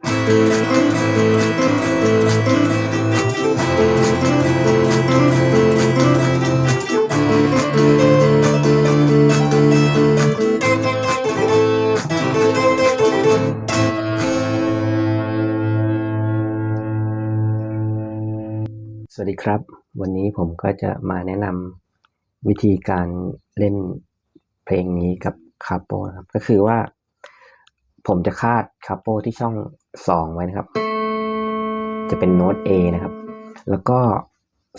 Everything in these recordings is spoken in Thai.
สวัสดีครับ วันนี้ผมก็จะมาแนะนำวิธีการเล่นเพลงนี้กับคาโปนะครับ ก็คือว่า ผมจะคาดคาโปที่ช่องสองไว้นะครับ จะเป็นโน้ต A นะครับ แล้วก็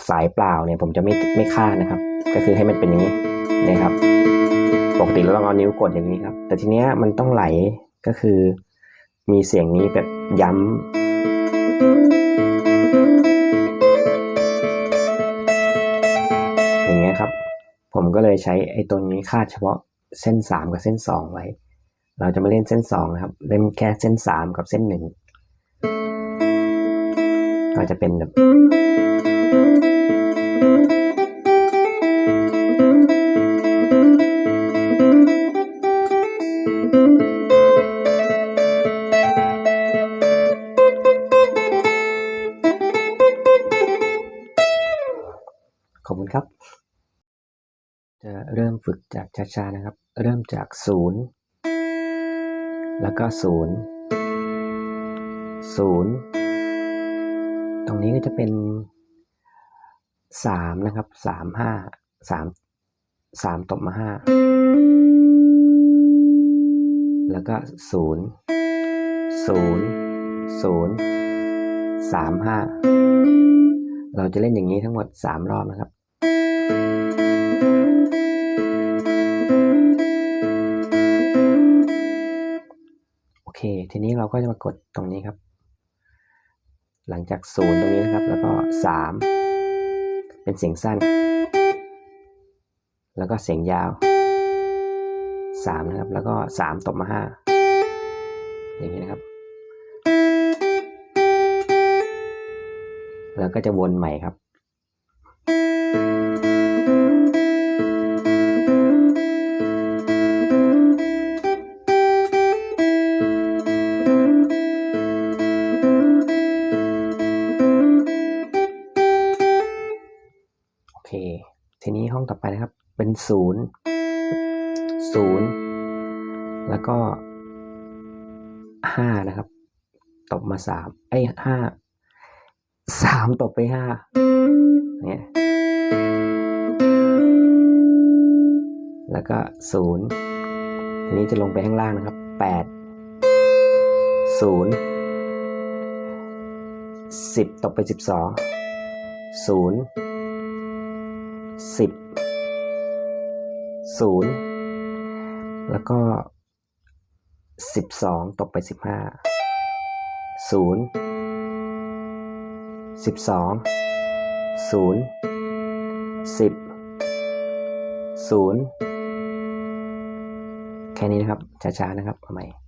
สายเปล่าเนี่ยผมจะไม่ไม่คาดนะครับ ก็คือให้มันเป็นอย่างนี้นะครับ ปกติเราต้องเอานิ้วกดอย่างนี้ครับ แต่ทีเนี้ยมันต้องไหลก็คือ มีเสียงนี้แบบย้ำอย่างเงี้ยครับ ผมก็เลยใช้ไอ้ตัวนี้คาดเฉพาะเส้นสามกับเส้นสองไว้ เราจะไม่เล่นเส้นสองนะครับ เล่นแค่เส้นสามกับเส้นหนึ่งก็จะเป็นแบบขอบคุณครับ จะเริ่มฝึกจากช้าๆนะครับ เริ่มจากศูนย์ แล้วก็ศูนย์ศูนย์ตรงนี้ก็จะเป็นสามนะครับสามห้าสามสามตบมาห้าแล้วก็ศูนย์ศูนย์ศูนย์สามห้าเราจะเล่นอย่างนี้ทั้งหมดสามรอบนะครับ เคทีนี้เราก็จะมากดตรงนี้ครับ หลังจากศูนย์ตรงนี้นะครับ แล้วก็สามเป็นเสียงสั้น แล้วก็เสียงยาวสามนะครับ แล้วก็สามตบมาห้าอย่างนี้นะครับแล้วก็จะวนใหม่ครับ องต่อไปนะครับ เป็นศูนย์ศูนย์แล้วก็ห้านะครับ ตบมาสามไอ้ห้าสามตบไปห้าเนี่ยแล้วก็ศูนย์ทีนี้จะลงไปข้างล่างนะครับแปดศูนย์สิบตบไปสิบสองศูนย์ สิบศูนย์แล้วก็สิบสองตกไปสิบห้าศูนย์สิบสองศูนย์สิบศูนย์แค่นี้นะครับ ช้าๆนะครับเอาใหม่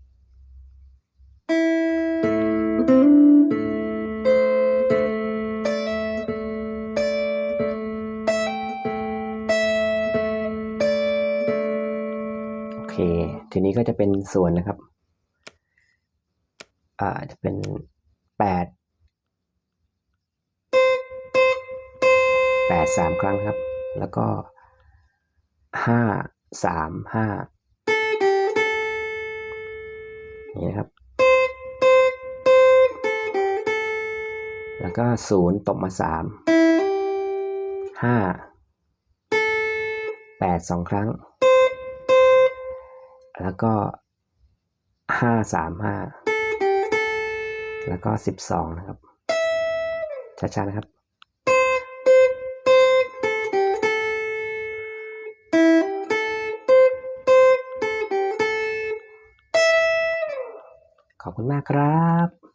เค ทีนี้ก็จะเป็นส่วนนะครับ อ่า จะเป็นแปดแปดสามครั้งครับ แล้วก็ห้าสามห้านี่นะครับ แล้วก็ศูนย์ตกมาสามห้าแปดสองครั้ง แล้วก็ห้าสามห้าแล้วก็สิบสองนะครับช้าๆนะครับขอบคุณมากครับ